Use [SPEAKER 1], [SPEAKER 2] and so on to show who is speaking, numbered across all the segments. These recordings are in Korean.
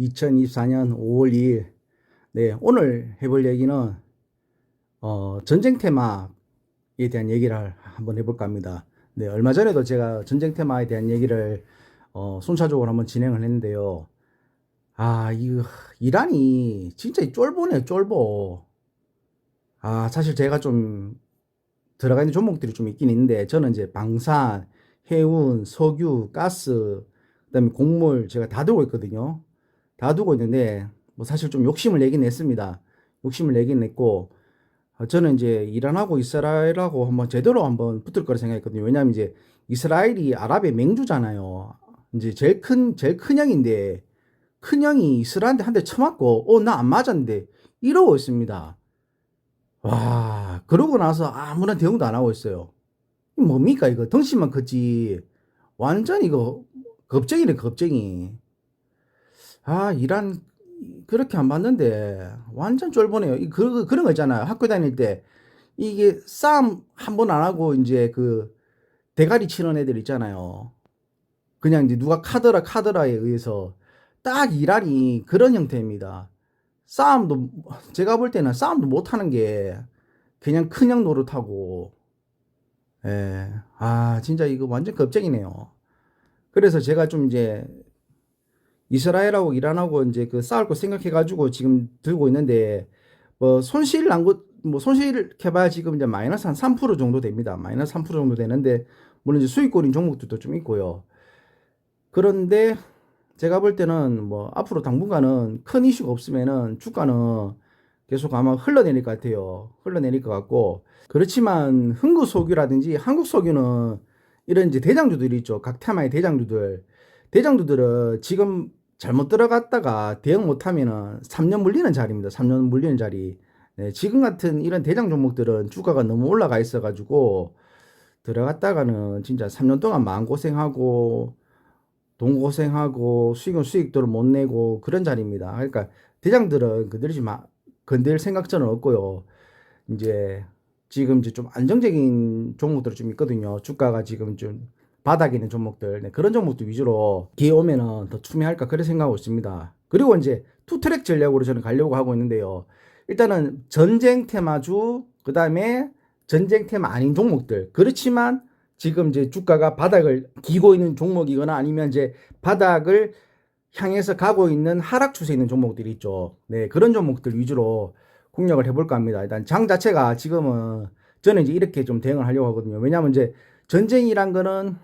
[SPEAKER 1] 2024년 5월 2일. 네, 오늘 해볼 얘기는, 어, 전쟁 테마에 대한 얘기를 한번 해볼까 합니다. 네, 얼마 전에도 제가 전쟁 테마에 대한 얘기를, 어, 순차적으로 한번 진행을 했는데요. 아, 이, 이란이 진짜 쫄보네, 쫄보. 아, 사실 제가 좀 들어가 있는 종목들이 좀 있긴 있는데, 저는 이제 방산, 해운, 석유, 가스, 그 다음에 곡물 제가 다 두고 있거든요. 다 두고 있는데 뭐 사실 좀 욕심을 내긴 했습니다. 욕심을 내긴 했고 어, 저는 이제 이란하고 이스라엘하고 한번 제대로 한번 붙을 거라 생각했거든요. 왜냐하면 이제 이스라엘이 아랍의 맹주잖아요. 이제 제일 큰 제일 큰 형인데 큰 형이 이스라엘한테 한 대 쳐맞고 어 나 안 맞았는데 이러고 있습니다. 와 그러고 나서 아무런 대응도 안 하고 있어요. 이 뭡니까 이거 덩치만 컸지 완전 이거 겁쟁이네 겁쟁이. 아 이란 그렇게 안 봤는데 완전 쫄보네요. 이 그, 그런 거 있잖아요. 학교 다닐 때 이게 싸움 한 번 안 하고 이제 그 대가리 치는 애들 있잖아요. 그냥 이제 누가 카더라 카더라에 의해서 딱 이란이 그런 형태입니다. 싸움도 제가 볼 때는 싸움도 못 하는 게 그냥 그냥 노릇하고 예. 아 진짜 이거 완전 겁쟁이네요. 그래서 제가 좀 이제 이스라엘하고 이란하고 이제 그 싸울 거 생각해가지고 지금 들고 있는데 뭐 손실 난 것 뭐 손실 해봐야 지금 이제 마이너스 한 3% 정도 됩니다. 마이너스 3% 정도 되는데 물론 이제 수익권인 종목들도 좀 있고요. 그런데 제가 볼 때는 뭐 앞으로 당분간은 큰 이슈가 없으면은 주가는 계속 아마 흘러내릴 것 같아요. 흘러내릴 것 같고 그렇지만 흥구 석유라든지 한국 석유는 이런 이제 대장주들이 있죠. 각 테마의 대장주들. 대장주들은 지금 잘못 들어갔다가 대응 못하면은 3년 물리는 자리입니다. 3년 물리는 자리. 네, 지금 같은 이런 대장 종목들은 주가가 너무 올라가 있어가지고 들어갔다가는 진짜 3년 동안 마음 고생하고 돈 고생하고 수익은 수익도를 못 내고 그런 자리입니다. 그러니까 대장들은 그들이 막 건들 생각 저는 없고요. 이제 지금 이제 좀 안정적인 종목들이 좀 있거든요. 주가가 지금 좀 바닥에 있는 종목들 네, 그런 종목들 위주로 기회 오면은 더 투매할까 그런 생각하고 있습니다. 그리고 이제 투트랙 전략으로 저는 가려고 하고 있는데요. 일단은 전쟁 테마주 그 다음에 전쟁 테마 아닌 종목들 그렇지만 지금 이제 주가가 바닥을 기고 있는 종목이거나 아니면 이제 바닥을 향해서 가고 있는 하락 추세에 있는 종목들이 있죠. 네 그런 종목들 위주로 공략을 해볼까 합니다. 일단 장 자체가 지금은 저는 이제 이렇게 좀 대응을 하려고 하거든요. 왜냐하면 이제 전쟁이란 거는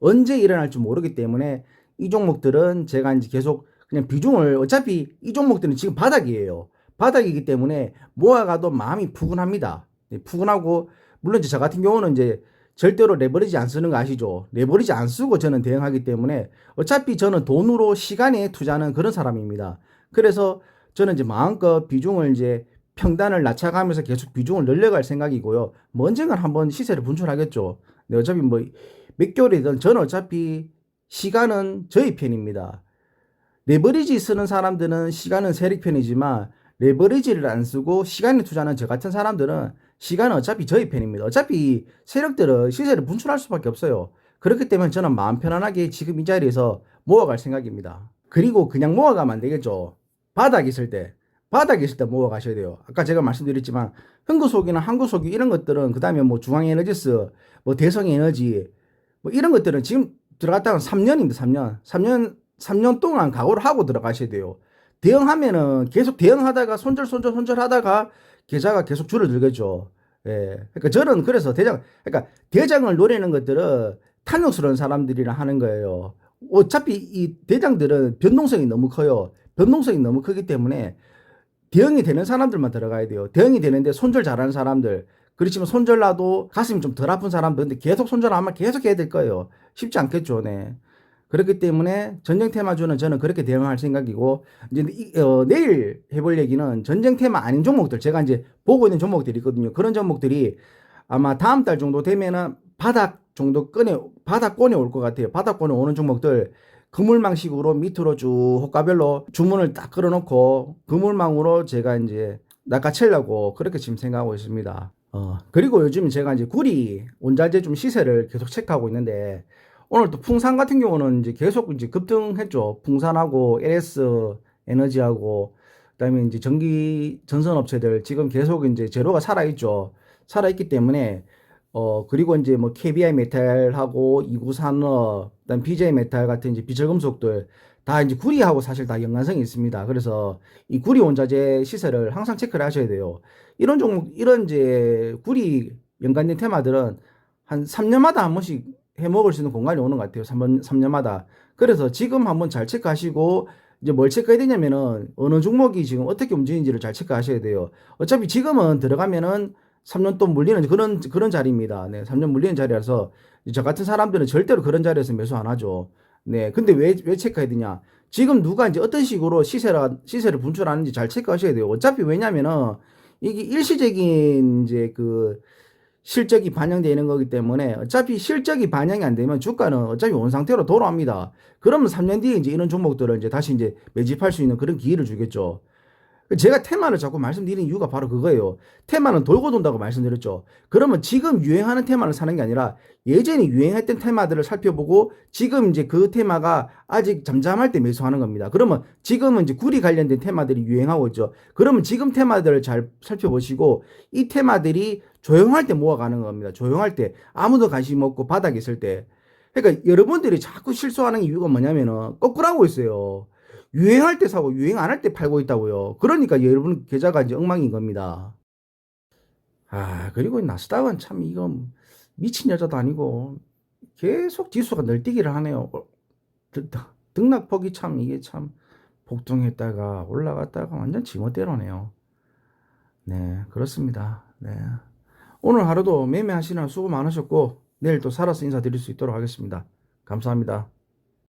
[SPEAKER 1] 언제 일어날지 모르기 때문에 이 종목들은 제가 이제 계속 그냥 비중을 어차피 이 종목들은 지금 바닥이에요. 바닥이기 때문에 모아가도 마음이 푸근합니다. 네, 푸근하고 물론 저 같은 경우는 이제 절대로 레버리지 안 쓰는 거 아시죠? 레버리지 안 쓰고 저는 대응하기 때문에 어차피 저는 돈으로 시간에 투자하는 그런 사람입니다. 그래서 저는 이제 마음껏 비중을 이제 평단을 낮춰가면서 계속 비중을 늘려갈 생각이고요. 뭐 언젠간 한번 시세를 분출하겠죠. 네, 어차피 뭐 몇 개월이든 저는 어차피 시간은 저희 편입니다. 레버리지 쓰는 사람들은 시간은 세력 편이지만 레버리지를 안 쓰고 시간에 투자하는 저 같은 사람들은 시간은 어차피 저희 편입니다. 어차피 세력들은 시세를 분출할 수밖에 없어요. 그렇기 때문에 저는 마음 편안하게 지금 이 자리에서 모아갈 생각입니다. 그리고 그냥 모아가면 안 되겠죠. 바닥 있을 때, 바닥 있을 때 모아 가셔야 돼요. 아까 제가 말씀드렸지만 흥구속이나 한구속이 이런 것들은 그 다음에 뭐 중앙에너지스, 뭐 대성에너지 뭐 이런 것들은 지금 들어갔다가 3년입니다. 3년. 3년 3년 동안 각오를 하고 들어가셔야 돼요. 대응하면은 계속 대응하다가 손절 손절 손절 하다가 계좌가 계속 줄어들겠죠. 예. 그러니까 저는 그래서 대장 그러니까 대장을 노리는 것들은 탐욕스러운 사람들이랑 하는 거예요. 어차피 이 대장들은 변동성이 너무 커요. 변동성이 너무 크기 때문에 대응이 되는 사람들만 들어가야 돼요. 대응이 되는데 손절 잘하는 사람들. 그렇지만 손절나도 가슴이 좀 덜 아픈 사람들. 근데 계속 손절하면 계속 해야 될 거예요. 쉽지 않겠죠. 네. 그렇기 때문에 전쟁 테마주는 저는 그렇게 대응할 생각이고 이제 이, 어, 내일 해볼 얘기는 전쟁 테마 아닌 종목들 제가 이제 보고 있는 종목들이 있거든요. 그런 종목들이 아마 다음 달 정도 되면은 바닥 정도 꺼내 바닥권에 올 것 같아요. 바닥권에 오는 종목들 그물망식으로 밑으로 쭉 호가별로 주문을 딱 걸어놓고 그물망으로 제가 이제 낚아채려고 그렇게 지금 생각하고 있습니다. 어, 그리고 요즘 제가 이제 구리 원자재 좀 시세를 계속 체크하고 있는데 오늘 또 풍산 같은 경우는 이제 계속 이제 급등했죠. 풍산하고 LS 에너지하고 그다음에 이제 전기 전선 업체들 지금 계속 이제 제로가 살아 있죠. 살아 있기 때문에 어 그리고 이제 뭐 KBI 메탈하고 이구 산업, 그다음 BJ 메탈 같은 이제 비철금속들 다 이제 구리하고 사실 다 연관성이 있습니다. 그래서 이 구리 원자재 시세를 항상 체크를 하셔야 돼요. 이런 종목 이런 이제 구리 연관된 테마들은 한 3년마다 한 번씩 해 먹을 수 있는 공간이 오는 것 같아요. 3번, 3년마다. 그래서 지금 한번 잘 체크하시고 이제 뭘 체크해야 되냐면은 어느 종목이 지금 어떻게 움직이는지를 잘 체크하셔야 돼요. 어차피 지금은 들어가면은 3년 또 물리는 그런 그런 자리입니다. 네, 3년 물리는 자리라서 저 같은 사람들은 절대로 그런 자리에서 매수 안 하죠. 네, 근데 왜 왜 체크해야 되냐? 지금 누가 이제 어떤 식으로 시세라 시세를 분출하는지 잘 체크하셔야 돼요. 어차피 왜냐면은 이게 일시적인 이제 그 실적이 반영되는 거기 때문에 어차피 실적이 반영이 안 되면 주가는 어차피 원 상태로 돌아옵니다. 그러면 3년 뒤에 이제 이런 종목들을 이제 다시 이제 매집할 수 있는 그런 기회를 주겠죠. 제가 테마를 자꾸 말씀드리는 이유가 바로 그거예요. 테마는 돌고 돈다고 말씀드렸죠. 그러면 지금 유행하는 테마를 사는 게 아니라 예전에 유행했던 테마들을 살펴보고 지금 이제 그 테마가 아직 잠잠할 때 매수하는 겁니다. 그러면 지금은 이제 구리 관련된 테마들이 유행하고 있죠. 그러면 지금 테마들을 잘 살펴보시고 이 테마들이 조용할 때 모아가는 겁니다. 조용할 때 아무도 관심 없고 바닥에 있을 때. 그러니까 여러분들이 자꾸 실수하는 이유가 뭐냐면은 거꾸로 하고 있어요. 유행할 때 사고 유행 안 할 때 팔고 있다고요. 그러니까 여러분 계좌가 이제 엉망인 겁니다. 아, 그리고 나스닥은 참 이거 미친 여자도 아니고 계속 지수가 널뛰기를 하네요. 어, 등락폭이 참 이게 참 복동했다가 올라갔다가 완전 지멋대로네요. 네, 그렇습니다. 네. 오늘 하루도 매매하시느라 수고 많으셨고 내일 또 살아서 인사드릴 수 있도록 하겠습니다. 감사합니다.